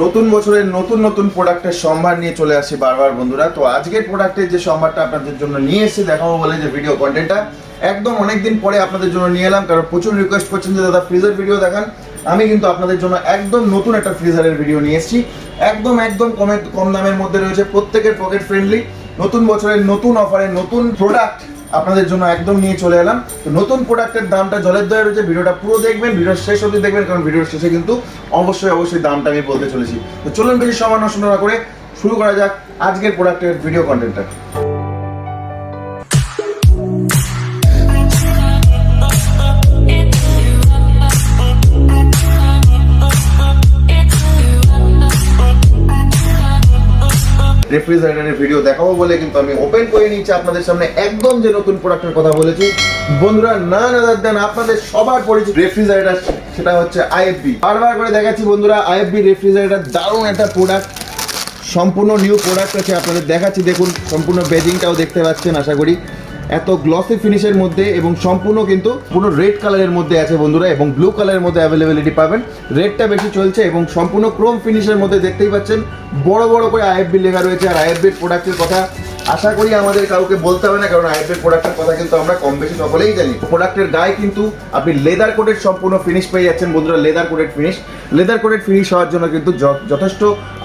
নতুন বছরের নতুন নতুন প্রোডাক্টের সম্ভার নিয়ে চলে আসি বারবার বন্ধুরা। তো আজকের প্রোডাক্টের যে সম্ভারটা আপনাদের জন্য নিয়ে এসেছি দেখাবো বলে যে ভিডিও কন্টেন্টটা একদম অনেকদিন পরে আপনাদের জন্য নিয়ে এলাম, কারণ প্রচুর রিকোয়েস্ট করছেন যে, দাদা ফ্রিজের ভিডিও দেখান। আমি কিন্তু আপনাদের জন্য একদম নতুন একটা ফ্রিজারের ভিডিও নিয়ে এসেছি। একদম একদম কমে কম দামের মধ্যে রয়েছে, প্রত্যেকের পকেট ফ্রেন্ডলি নতুন বছরের নতুন অফারে নতুন প্রোডাক্ট আপনাদের জন্য একদম নিয়ে চলে এলাম। তো নতুন প্রোডাক্টের দামটা জলের দয়া রয়েছে। ভিডিওটা পুরো দেখবেন ভিডিওর শেষ অবধি দেখবেন, কারণ ভিডিওর শেষে কিন্তু অবশ্যই অবশ্যই দামটা আমি বলতে চলেছি। তো চলুন বেশি সময় নষ্ট না করে শুরু করা যাক আজকের প্রোডাক্টের ভিডিও কন্টেন্টটা রেফ্রিজারেটরের ভিডিও দেখাবো বলে কিন্তু আমি ওপেন করে নিয়েছি আপনাদের সামনে একদম যে নতুন প্রোডাক্টের কথা বলেছি। বন্ধুরা, না নাদার দেন আপনাদের সবার পরিচিত রেফ্রিজারেটার সেটা হচ্ছে আইএফবি বারবার করে দেখাচ্ছি বন্ধুরা আইএফবি রেফ্রিজারেটার দারুণ একটা প্রোডাক্ট সম্পূর্ণ নিউ প্রোডাক্ট আছে, আপনাদের দেখাচ্ছি, দেখুন, সম্পূর্ণ বেজিংটাও দেখতে পাচ্ছেন, আশা করি। এত গ্লসি ফিনিশের মধ্যে এবং সম্পূর্ণ কিন্তু পুরো রেড কালারের মধ্যে আছে বন্ধুরা এবং ব্লু কালারের মধ্যে অ্যাভেলেবিলিটি পাবেন। রেডটা বেশি চলছে এবং সম্পূর্ণ ক্রোম ফিনিশের মধ্যে দেখতেই পাচ্ছেন বড় বড় করে আইএফবি লেখা রয়েছে। আর আইএফবির প্রোডাক্টের কথা আশা করি আমাদের কাউকে বলতে হবে না, কারণ আইএফবির প্রোডাক্টের কথা কিন্তু আমরা কম বেশি সকলেই জানি। প্রোডাক্টের গায়ে কিন্তু আপনি লেদার কোটেড সম্পূর্ণ ফিনিশ পেয়ে যাচ্ছেন, বন্ধুরা leather coated finish leather coated finish হওয়ার জন্য কিন্তু যথেষ্ট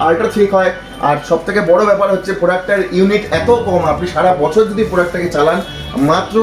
আল্ট্রা থিক হয়। আর সব থেকে বড় ব্যাপার হচ্ছে প্রোডাক্টের ইউনিট এত কম, আপনি সারা বছর যদি প্রোডাক্টটাকে চালান, মাত্র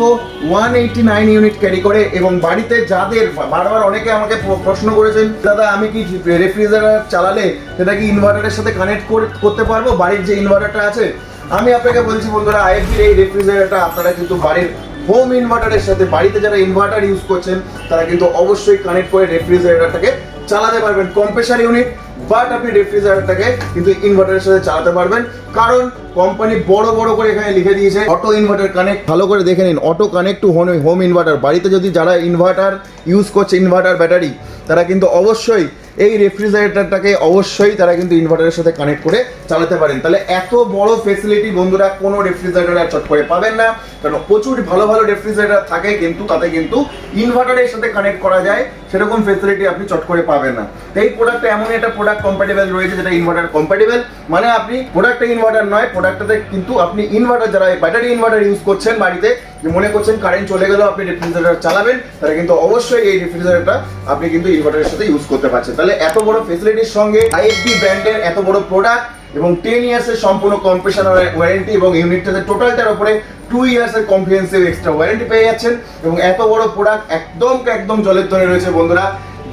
one eighty nine unit carry করে এবং বাড়িতে যাদের, বারবার অনেকে আমাকে প্রশ্ন করেছেন, দাদা, আমি কি রেফ্রিজারেটর চালালে সেটা কি ইনভার্টারের সাথে কানেক্ট করতে পারব? বাড়ির যে ইনভার্টারটা আছে আমি আপনাকে বলছি বন্ধুরা আইএফবির এই রেফ্রিজারেটরটা আপনারা কিন্তু বাড়ির হোম ইনভার্টারের সাথে বাড়িতে যারা ইনভার্টার ইউজ করছেন, তারা কিন্তু অবশ্যই কানেক্ট করে রেফ্রিজারেটরটাকে চালাতে পারবেন কম্প্রেসার ইউনিট বাট আপনি রেফ্রিজারেটরটাকে কিন্তু ইনভার্টারের সাথে চালাতে পারবেন। কারণ কোম্পানি বড় বড় করে এখানে লিখে দিয়েছে অটো ইনভার্টার কানেক্ট ভালো করে দেখে নিন auto connect to home home inverter বাড়িতে যদি যারা ইনভার্টার ইউজ করছে ইনভার্টার ব্যাটারি তারা কিন্তু অবশ্যই এই রেফ্রিজারেটরটাকে অবশ্যই তারা কিন্তু ইনভার্টারের সাথে কানেক্ট করে চালাতে পারেন। তাহলে এত বড় ফেসিলিটি বন্ধুরা কোনো রেফ্রিজারেটর আর চট করে পাবেন না। কারণ প্রচুর ভালো ভালো রেফ্রিজারেটার থাকে কিন্তু তাতে কিন্তু ইনভার্টারের সাথে কানেক্ট করা যায়, সেরকম ফেসিলিটি আপনি চট করে পাবেন না। তো এই প্রোডাক্টটা এমন একটা প্রোডাক্ট কম্প্যাটেবল রয়েছে যেটা ইনভার্টার কম্প্যাটেবল মানে আপনি প্রোডাক্টটা ইনভার্টার নয় প্রোডাক্টটাতে কিন্তু আপনি ইনভার্টার যারা ব্যাটারি ইনভার্টার ইউজ করছেন বাড়িতে মনে করছেন কারেন্ট চলে গেলেও আপনি রেফ্রিজারেটার চালাবেন তাহলে কিন্তু অবশ্যই এই রেফ্রিজারেটরটা আপনি কিন্তু ইনভার্টারের সাথে ইউজ করতে পারছেন। তাহলে এত বড় ফেসিলিটির সঙ্গে আইএফবি ব্র্যান্ডের এত বড় প্রোডাক্ট এবং টেন ইয়ার্সের সম্পূর্ণ কম্প্রেশন ওয়ারেন্টি এবং ইউনিটটাতে টোটালটার উপরে টু ইয়ার্সের কম্প্রিহেন্সিভ এক্সট্রা ওয়ারেন্টি পেয়ে যাচ্ছেন এবং এত বড় প্রোডাক্ট একদম একদম জলের ধরে রয়েছে বন্ধুরা।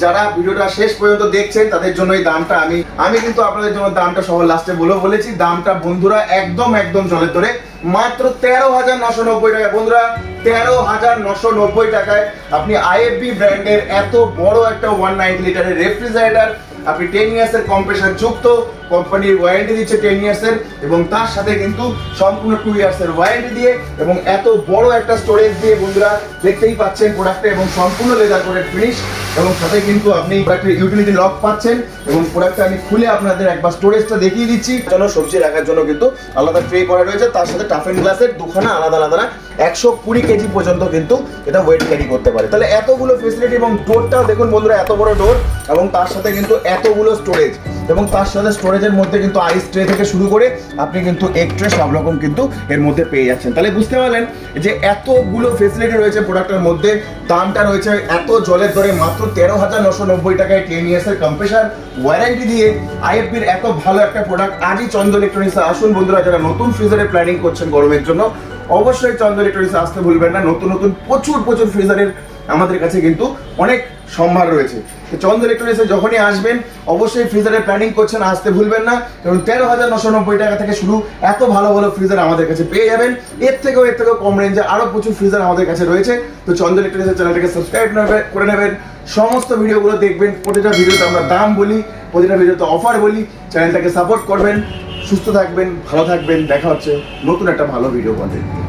যারা ভিডিওটা শেষ পর্যন্ত দেখছেন, তাদের জন্য এই দামটা আমি আমি কিন্তু আপনাদের জন্য দামটা সবার লাস্টে বলেও বলেছি, দামটা বন্ধুরা একদম একদম জলের ধরে মাত্র তেরো হাজার নশো নব্বই টাকা বন্ধুরা তেরো হাজার নশো নব্বই টাকায় আপনি আইএফবি ব্র্যান্ডের এত বড় একটা ওয়ান নাইনটি লিটারের রেফ্রিজারেটার, আপনি টেন ইয়ার্সের কম্প্রেসার যুক্ত, কোম্পানির ওয়ারেন্টি দিচ্ছে টেন ইয়ার্সের এবং তার সাথে কিন্তু সম্পূর্ণ টু ইয়ার্সের ওয়ারেন্টি দিয়ে এবং এত বড় একটা স্টোরেজ দিয়ে বন্ধুরা দেখতেই পাচ্ছেন প্রোডাক্টে এবং সম্পূর্ণ লেদার করে ফিনিশ এবং সাথে কিন্তু আপনি প্রোডাক্টের ইউটিলিটি লক পাচ্ছেন এবং প্রোডাক্টটা আমি খুলে আপনাদের একবার স্টোরেজটা দেখিয়ে দিচ্ছি। জন্য সবজি রাখার জন্য কিন্তু আলাদা ট্রে করা রয়েছে, তার সাথে টাফেন গ্লাসের দুখানা আলাদা আলাদা একশো কুড়ি কেজি পর্যন্ত কিন্তু এটা ওয়েট ক্যারি করতে পারে। তাহলে এতগুলো ফেসিলিটি এবং ডোরটাও দেখুন বন্ধুরা, এত বড় ডোর এবং তার সাথে কিন্তু এতগুলো স্টোরেজ এবং তার সাথে স্টোরেজের মধ্যে কিন্তু আইস ট্রে থেকে শুরু করে আপনি কিন্তু এক ট্রে সব রকম কিন্তু এর মধ্যে পেয়ে যাচ্ছেন। তাহলে বুঝতে পারলেন যে এতগুলো ফেসিলিটি রয়েছে প্রোডাক্টের মধ্যে, দামটা রয়েছে এত জলের ধরে মাত্র তেরো হাজার নশো নব্বই টাকায় টেন ইয়ার্সের কম্প্রেসার ওয়ারেন্টি দিয়ে আইএফবির এত ভালো একটা প্রোডাক্ট আজই চন্দ্র ইলেকট্রনিক্সে আসুন বন্ধুরা, যারা নতুন ফ্রিজারের প্ল্যানিং করছেন গরমের জন্য, অবশ্যই চন্দ্র ইলেকট্রনিক্সে আসতে ভুলবেন না। নতুন নতুন প্রচুর প্রচুর ফ্রিজারের আমাদের কাছে কিন্তু অনেক সম্ভার রয়েছে। তো চন্দ্র ইলেকট্রনিক্সে যখনই আসবেন, অবশ্যই ফ্রিজারের প্ল্যানিং করছেন, আসতে ভুলবেন না। কারণ তেরো হাজার নশো নব্বই টাকা থেকে শুরু, এত ভালো ভালো ফ্রিজার আমাদের কাছে পেয়ে যাবেন। এর থেকেও এর থেকেও কম রেঞ্জে আরও প্রচুর ফ্রিজার আমাদের কাছে রয়েছে। তো চন্দ্র ইলেকট্রনিক্সের চ্যানেলটাকে সাবস্ক্রাইব করে নেবেন। সমস্ত ভিডিওগুলো দেখবেন, প্রতিটা ভিডিওতে আমরা দাম বলি, প্রতিটা ভিডিওতে অফার বলি। চ্যানেলটাকে সাপোর্ট করবেন। সুস্থ থাকবেন, ভালো থাকবেন। দেখা হচ্ছে নতুন একটা ভালো ভিডিও কন্টেন্ট